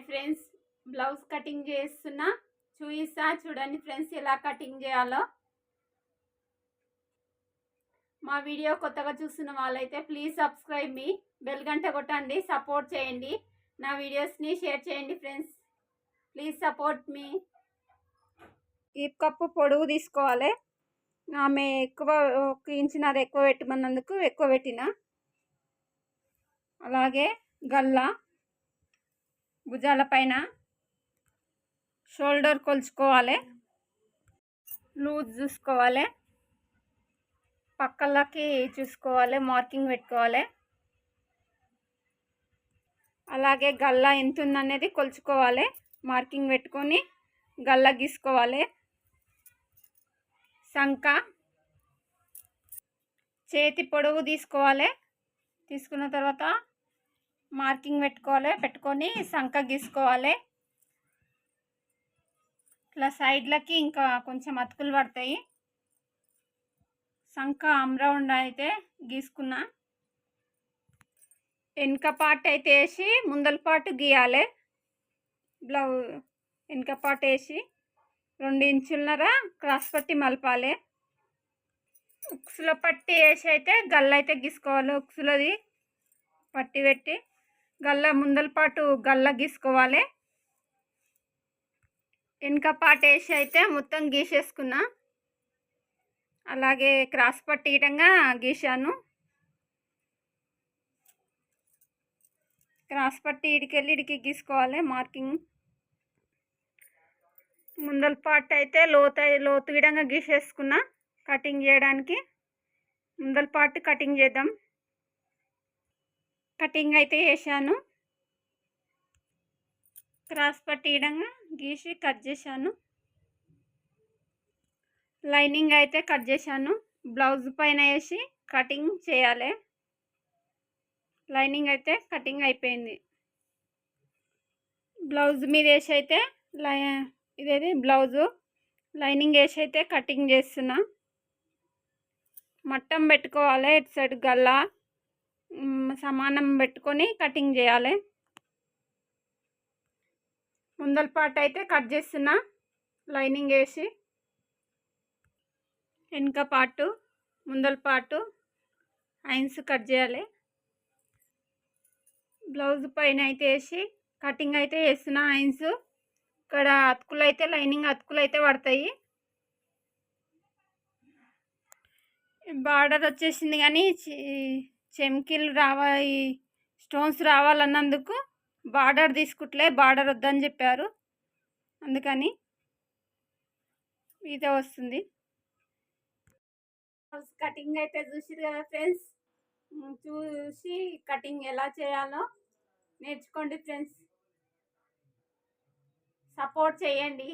Hi friends. Blouse cutting చేస్తున్నా. చూయిస్తా చూడండి friends ఎలా కటింగ్ చేయాలో. మా వీడియో కొత్తగా చూస్తున్న వాళ్ళైతే ప్లీజ్ సబ్స్క్రైబ్ మీ బెల్ గంట కొట్టండి సపోర్ట్ చేయండి. నా వీడియోస్ని షేర్ చేయండి ఫ్రెండ్స్. ప్లీజ్ సపోర్ట్ మీ. ఈ కప్పు పొడుగు తీసుకోవాలి. ఆమె ఎక్కువ ఒక ఇంచున్నర ఎక్కువ పెట్టమన్నందుకు ఎక్కువ పెట్టిన. అలాగే గల్లా. భుజాల పైన షోల్డర్ కొలుచుకోవాలి. లూజ్ చూసుకోవాలి. పక్కలకి చూసుకోవాలి. మార్కింగ్ పెట్టుకోవాలి. అలాగే గల్లా ఎంత ఉందనేది కొలుచుకోవాలి. మార్కింగ్ పెట్టుకొని గల్లా గీసుకోవాలి. శంఖ చేతి పొడవు తీసుకోవాలి. తీసుకున్న తర్వాత మార్కింగ్ పెట్టుకోవాలి పెట్టుకొని సంక గీసుకోవాలి. ఇట్లా సైడ్లకి ఇంకా కొంచెం అతుకులు పడతాయి. సంక అమ్రౌండ్ అయితే గీసుకున్నా. వెనుక పార్ట్ అయితే వేసి ముందల పాటు గీయాలి. బ్లౌ వెనుక పార్ట్ వేసి రెండు ఇంచులన్నర క్రాస్ పట్టి మలపాలి. ఉక్సులో పట్టి వేసి అయితే గల్ల అయితే గీసుకోవాలి. ఉక్సులది పట్టి పెట్టి గల్ల ముందల పాటు గల్ల గీసుకోవాలి. వెనుక పాట వేసి అయితే మొత్తం గీసేసుకున్నా. అలాగే క్రాస్ పట్టి ఇటంగా గీశాను. క్రాస్ పట్టి ఇడికెళ్ళి ఇడికి గీసుకోవాలి మార్కింగ్. ముందల పార్ట్ అయితే లోత లోతు విధంగా గీసేసుకున్నా కటింగ్ చేయడానికి. ముందల పార్ట్ కటింగ్ చేద్దాం. కటింగ్ అయితే వేసాను క్రాస్ పట్టియడంగా గీసి కట్ చేశాను. లైనింగ్ అయితే కట్ చేశాను. బ్లౌజ్ పైన వేసి కటింగ్ చేయాలి. లైనింగ్ అయితే కటింగ్ అయిపోయింది. బ్లౌజ్ మీద వేసి అయితే లై ఇదేది? బ్లౌజు. లైనింగ్ వేసి అయితే కటింగ్ చేస్తున్నా. మట్టం పెట్టుకోవాలి. ఇటు సైడ్ గల్లా. సమానం పెట్టుకొని కటింగ్ చేయాలి. ముందల పార్ట్ అయితే కట్ చేస్తున్నా లైనింగ్ వేసి. వెనుక పార్టు ముందల పార్టు ఐన్స్ కట్ చేయాలి. బ్లౌజ్ పైన అయితే వేసి కటింగ్ అయితే వేస్తున్నా ఐన్స్. ఇక్కడ అతుకులు అయితే లైనింగ్ అతుకులు అయితే పడతాయి. బార్డర్ వచ్చేసింది కానీ చెమ్కిలు రావాలి స్టోన్స్ రావాలన్నందుకు బార్డర్ తీసుకుంటలే బార్డర్ వద్దని చెప్పారు. అందుకని ఇదే వస్తుంది. కటింగ్ అయితే చూసిరు కదా ఫ్రెండ్స్? చూసి కటింగ్ ఎలా చేయాలో నేర్చుకోండి ఫ్రెండ్స్. సపోర్ట్ చేయండి.